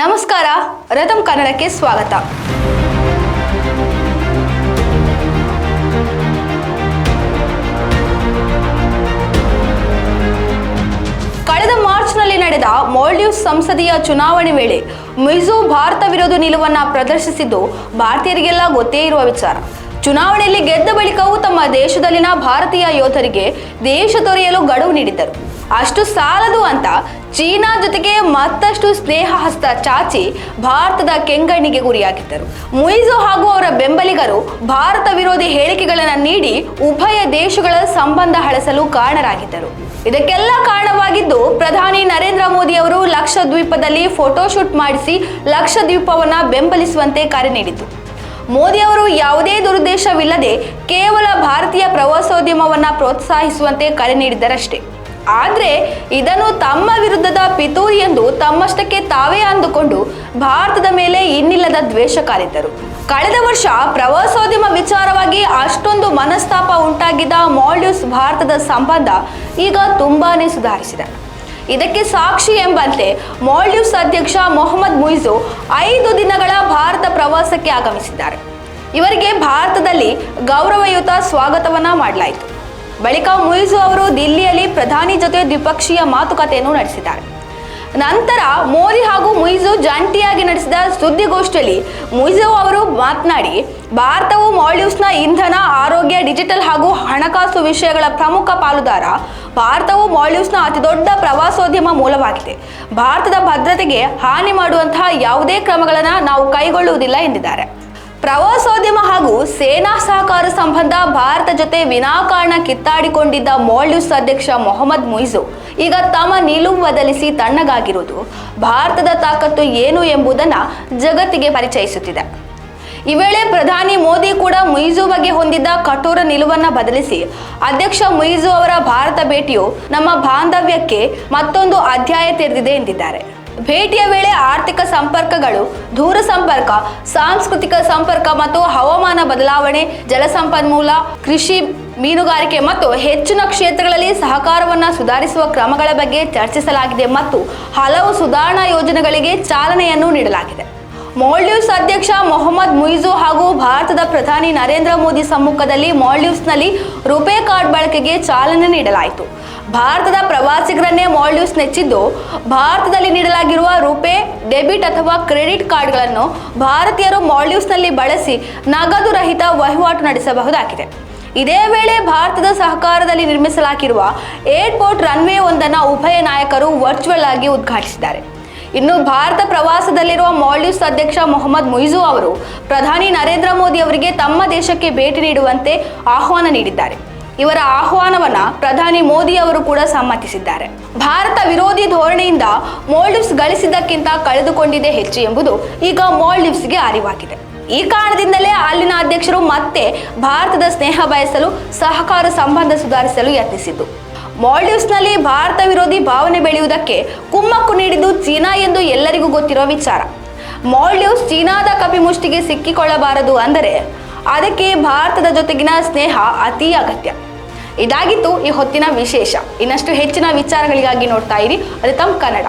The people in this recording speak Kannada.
ನಮಸ್ಕಾರ, ರಥಂ ಕನ್ನಡಕ್ಕೆ ಸ್ವಾಗತ. ಕಳೆದ ಮಾರ್ಚ್ನಲ್ಲಿ ನಡೆದ ಮಾಲ್ಡೀವ್ಸ್ ಸಂಸದೀಯ ಚುನಾವಣೆ ವೇಳೆ ಮಿಜೋ ಭಾರತ ವಿರೋಧಿ ನಿಲುವನ್ನ ಪ್ರದರ್ಶಿಸಿದ್ದು ಭಾರತೀಯರಿಗೆಲ್ಲ ಗೊತ್ತೇ ಇರುವ ವಿಚಾರ. ಚುನಾವಣೆಯಲ್ಲಿ ಗೆದ್ದ ಬಳಿಕವೂ ತಮ್ಮ ದೇಶದಲ್ಲಿನ ಭಾರತೀಯ ಯೋಧರಿಗೆ ದೇಶ ತೊರೆಯಲು ಗಡುವು ನೀಡಿದ್ದರು. ಅಷ್ಟು ಸಾಲದು ಅಂತ ಚೀನಾ ಜೊತೆಗೆ ಮತ್ತಷ್ಟು ಸ್ನೇಹ ಹಸ್ತ ಚಾಚಿ ಭಾರತದ ಕೆಂಗಣ್ಣಿಗೆ ಗುರಿಯಾಗಿದ್ದರು. ಮುಯಿಜೋ ಹಾಗೂ ಅವರ ಬೆಂಬಲಿಗರು ಭಾರತ ವಿರೋಧಿ ಹೇಳಿಕೆಗಳನ್ನು ನೀಡಿ ಉಭಯ ದೇಶಗಳ ಸಂಬಂಧ ಹಳಸಲು ಕಾರಣರಾಗಿದ್ದರು. ಇದಕ್ಕೆಲ್ಲ ಕಾರಣವಾಗಿದ್ದು, ಪ್ರಧಾನಿ ನರೇಂದ್ರ ಮೋದಿ ಅವರು ಲಕ್ಷದ್ವೀಪದಲ್ಲಿ ಫೋಟೋಶೂಟ್ ಮಾಡಿಸಿ ಲಕ್ಷದ್ವೀಪವನ್ನ ಬೆಂಬಲಿಸುವಂತೆ ಕರೆ ನೀಡಿತು ಮೋದಿ ಅವರು ಯಾವುದೇ ದುರುದ್ದೇಶವಿಲ್ಲದೆ ಕೇವಲ ಭಾರತೀಯ ಪ್ರವಾಸೋದ್ಯಮವನ್ನು ಪ್ರೋತ್ಸಾಹಿಸುವಂತೆ ಕರೆ ನೀಡಿದ್ದರಷ್ಟೇ. ಆದ್ರೆ ಇದನ್ನು ತಮ್ಮ ವಿರುದ್ಧದ ಪಿತೂರಿ ಎಂದು ತಮ್ಮಷ್ಟಕ್ಕೆ ತಾವೇ ಅಂದುಕೊಂಡು ಭಾರತದ ಮೇಲೆ ಇನ್ನಿಲ್ಲದ ದ್ವೇಷ ಕಾರಿದ್ದರು. ಕಳೆದ ವರ್ಷ ಪ್ರವಾಸೋದ್ಯಮ ವಿಚಾರವಾಗಿ ಅಷ್ಟೊಂದು ಮನಸ್ತಾಪ ಉಂಟಾಗಿದ್ದ ಮಾಲ್ಡೀವ್ಸ್ ಭಾರತದ ಸಂಬಂಧ ಈಗ ತುಂಬಾನೇ ಸುಧಾರಿಸಿದೆ. ಇದಕ್ಕೆ ಸಾಕ್ಷಿ ಎಂಬಂತೆ ಮಾಲ್ಡೀವ್ಸ್ ಅಧ್ಯಕ್ಷ ಮೊಹಮ್ಮದ್ ಮುಯ್ಜು ಐದು ದಿನಗಳ ಭಾರತ ಪ್ರವಾಸಕ್ಕೆ ಆಗಮಿಸಿದ್ದಾರೆ. ಇವರಿಗೆ ಭಾರತದಲ್ಲಿ ಗೌರವಯುತ ಸ್ವಾಗತವನ್ನ ಮಾಡಲಾಯಿತು. ಬಳಿಕ ಮುಯಿಸು ಅವರು ದಿಲ್ಲಿಯಲ್ಲಿ ಪ್ರಧಾನಿ ಜೊತೆ ದ್ವಿಪಕ್ಷೀಯ ಮಾತುಕತೆಯನ್ನು ನಡೆಸಿದ್ದಾರೆ. ನಂತರ ಮೋದಿ ಹಾಗೂ ಮುಯಿಜು ಜಂಟಿಯಾಗಿ ನಡೆಸಿದ ಸುದ್ದಿಗೋಷ್ಠಿಯಲ್ಲಿ ಮುಯಿಜು ಅವರು ಮಾತನಾಡಿ, ಭಾರತವು ಮಾಲ್ಡೀವ್ಸ್ನ ಇಂಧನ, ಆರೋಗ್ಯ, ಡಿಜಿಟಲ್ ಹಾಗೂ ಹಣಕಾಸು ವಿಷಯಗಳ ಪ್ರಮುಖ ಪಾಲುದಾರ. ಭಾರತವು ಮಾಲ್ಡೀವ್ಸ್ನ ಅತಿದೊಡ್ಡ ಪ್ರವಾಸೋದ್ಯಮ ಮೂಲವಾಗಿದೆ. ಭಾರತದ ಭದ್ರತೆಗೆ ಹಾನಿ ಮಾಡುವಂತಹ ಯಾವುದೇ ಕ್ರಮಗಳನ್ನು ನಾವು ಕೈಗೊಳ್ಳುವುದಿಲ್ಲ ಎಂದಿದ್ದಾರೆ. ಪ್ರವಾಸೋದ್ಯಮ ಹಾಗೂ ಸೇನಾ ಸಹಕಾರ ಸಂಬಂಧ ಭಾರತ ಜೊತೆ ವಿನಾಕಾರಣ ಕಿತ್ತಾಡಿಕೊಂಡಿದ್ದ ಮಾಲ್ಡೀವ್ಸ್ ಅಧ್ಯಕ್ಷ ಮೊಹಮ್ಮದ್ ಮುಯಿಸು ಈಗ ತಮ್ಮ ನಿಲುವು ಬದಲಿಸಿ ತಣ್ಣಗಾಗಿರುವುದು. ಭಾರತದ ತಾಕತ್ತು ಏನು ಎಂಬುದನ್ನು ಜಗತ್ತಿಗೆ ಪರಿಚಯಿಸುತ್ತಿದೆ. ಈ ವೇಳೆ ಪ್ರಧಾನಿ ಮೋದಿ ಕೂಡ ಮುಯಿಜು ಬಗ್ಗೆ ಹೊಂದಿದ್ದ ಕಠೋರ ನಿಲುವನ್ನು ಬದಲಿಸಿ ಅಧ್ಯಕ್ಷ ಮುಯಿಜು ಅವರ ಭಾರತ ಭೇಟಿಯು ನಮ್ಮ ಬಾಂಧವ್ಯಕ್ಕೆ ಮತ್ತೊಂದು ಅಧ್ಯಾಯ ತೆರೆದಿದೆ ಎಂದಿದ್ದಾರೆ. ಭೇಟಿಯ ವೇಳೆ ಆರ್ಥಿಕ ಸಂಪರ್ಕಗಳು, ದೂರ ಸಂಪರ್ಕ, ಸಾಂಸ್ಕೃತಿಕ ಸಂಪರ್ಕ ಮತ್ತು ಹವಾಮಾನ ಬದಲಾವಣೆ, ಜಲಸಂಪನ್ಮೂಲ, ಕೃಷಿ, ಮೀನುಗಾರಿಕೆ ಮತ್ತು ಹೆಚ್ಚಿನ ಕ್ಷೇತ್ರಗಳಲ್ಲಿ ಸಹಕಾರವನ್ನು ಸುಧಾರಿಸುವ ಕ್ರಮಗಳ ಬಗ್ಗೆ ಚರ್ಚಿಸಲಾಗಿದೆ ಮತ್ತು ಹಲವು ಸುಧಾರಣಾ ಯೋಜನೆಗಳಿಗೆ ಚಾಲನೆಯನ್ನು ನೀಡಲಾಗಿದೆ. ಮಾಲ್ಡೀವ್ಸ್ ಅಧ್ಯಕ್ಷ ಮೊಹಮ್ಮದ್ ಮುಯಿಜು ಹಾಗೂ ಭಾರತದ ಪ್ರಧಾನಿ ನರೇಂದ್ರ ಮೋದಿ ಸಮ್ಮುಖದಲ್ಲಿ ಮಾಲ್ಡೀವ್ಸ್ನಲ್ಲಿ ರುಪೇ ಕಾರ್ಡ್ ಬಳಕೆಗೆ ಚಾಲನೆ ನೀಡಲಾಯಿತು. ಭಾರತದ ಪ್ರವಾಸಿಗರನ್ನೇ ಮಾಲ್ಡೀವ್ಸ್ ನೆಚ್ಚಿದ್ದು, ಭಾರತದಲ್ಲಿ ನೀಡಲಾಗಿರುವ ರುಪೇ, ಡೆಬಿಟ್ ಅಥವಾ ಕ್ರೆಡಿಟ್ ಕಾರ್ಡ್ಗಳನ್ನು ಭಾರತೀಯರು ಮಾಲ್ಡೀವ್ಸ್ನಲ್ಲಿ ಬಳಸಿ ನಗದು ರಹಿತ ವಹಿವಾಟು ನಡೆಸಬಹುದಾಗಿದೆ. ಇದೇ ವೇಳೆ ಭಾರತದ ಸಹಕಾರದಲ್ಲಿ ನಿರ್ಮಿಸಲಾಗಿರುವ ಏರ್ಪೋರ್ಟ್ ರನ್ವೇ ಒಂದನ್ನು ಉಭಯ ನಾಯಕರು ವರ್ಚುವಲ್ ಆಗಿ ಉದ್ಘಾಟಿಸಿದ್ದಾರೆ. ಇನ್ನು ಭಾರತ ಪ್ರವಾಸದಲ್ಲಿರುವ ಮಾಲ್ಡೀವ್ಸ್ ಅಧ್ಯಕ್ಷ ಮೊಹಮ್ಮದ್ ಮುಯಿಜು ಅವರು ಪ್ರಧಾನಿ ನರೇಂದ್ರ ಮೋದಿ ಅವರಿಗೆ ತಮ್ಮ ದೇಶಕ್ಕೆ ಭೇಟಿ ನೀಡುವಂತೆ ಆಹ್ವಾನ ನೀಡಿದ್ದಾರೆ. ಇವರ ಆಹ್ವಾನವನ್ನ ಪ್ರಧಾನಿ ಮೋದಿ ಅವರು ಕೂಡ ಸಮ್ಮತಿಸಿದ್ದಾರೆ. ಭಾರತ ವಿರೋಧಿ ಧೋರಣೆಯಿಂದ ಮಾಲ್ಡೀವ್ಸ್ ಗಳಿಸಿದ್ದಕ್ಕಿಂತ ಕಳೆದುಕೊಂಡಿದೆ ಹೆಚ್ಚು ಎಂಬುದು ಈಗ ಮಾಲ್ಡೀವ್ಸ್ಗೆ ಅರಿವಾಗಿದೆ. ಈ ಕಾರಣದಿಂದಲೇ ಅಲ್ಲಿನ ಅಧ್ಯಕ್ಷರು ಮತ್ತೆ ಭಾರತದ ಸ್ನೇಹ ಬಯಸಲು, ಸಹಕಾರ ಸಂಬಂಧ ಸುಧಾರಿಸಲು ಯತ್ನಿಸಿದ್ದು. ಮಾಲ್ಡೀವ್ಸ್ನಲ್ಲಿ ಭಾರತ ವಿರೋಧಿ ಭಾವನೆ ಬೆಳೆಯುವುದಕ್ಕೆ ಕುಮ್ಮಕ್ಕು ನೀಡಿದ್ದು ಚೀನಾ ಎಂದು ಎಲ್ಲರಿಗೂ ಗೊತ್ತಿರುವ ವಿಚಾರ. ಮಾಲ್ಡೀವ್ಸ್ ಚೀನಾದ ಕಪಿಮುಷ್ಟಿಗೆ ಸಿಕ್ಕಿಕೊಳ್ಳಬಾರದು ಅಂದರೆ ಅದಕ್ಕೆ ಭಾರತದ ಜೊತೆಗಿನ ಸ್ನೇಹ ಅತಿ ಅಗತ್ಯ. ಇದಾಗಿತ್ತು ಈ ಹೊತ್ತಿನ ವಿಶೇಷ. ಇನ್ನಷ್ಟು ಹೆಚ್ಚಿನ ವಿಚಾರಗಳಿಗಾಗಿ ನೋಡ್ತಾ ಇರಿ. ಅದು ತಮ್ಮ ಕನ್ನಡ.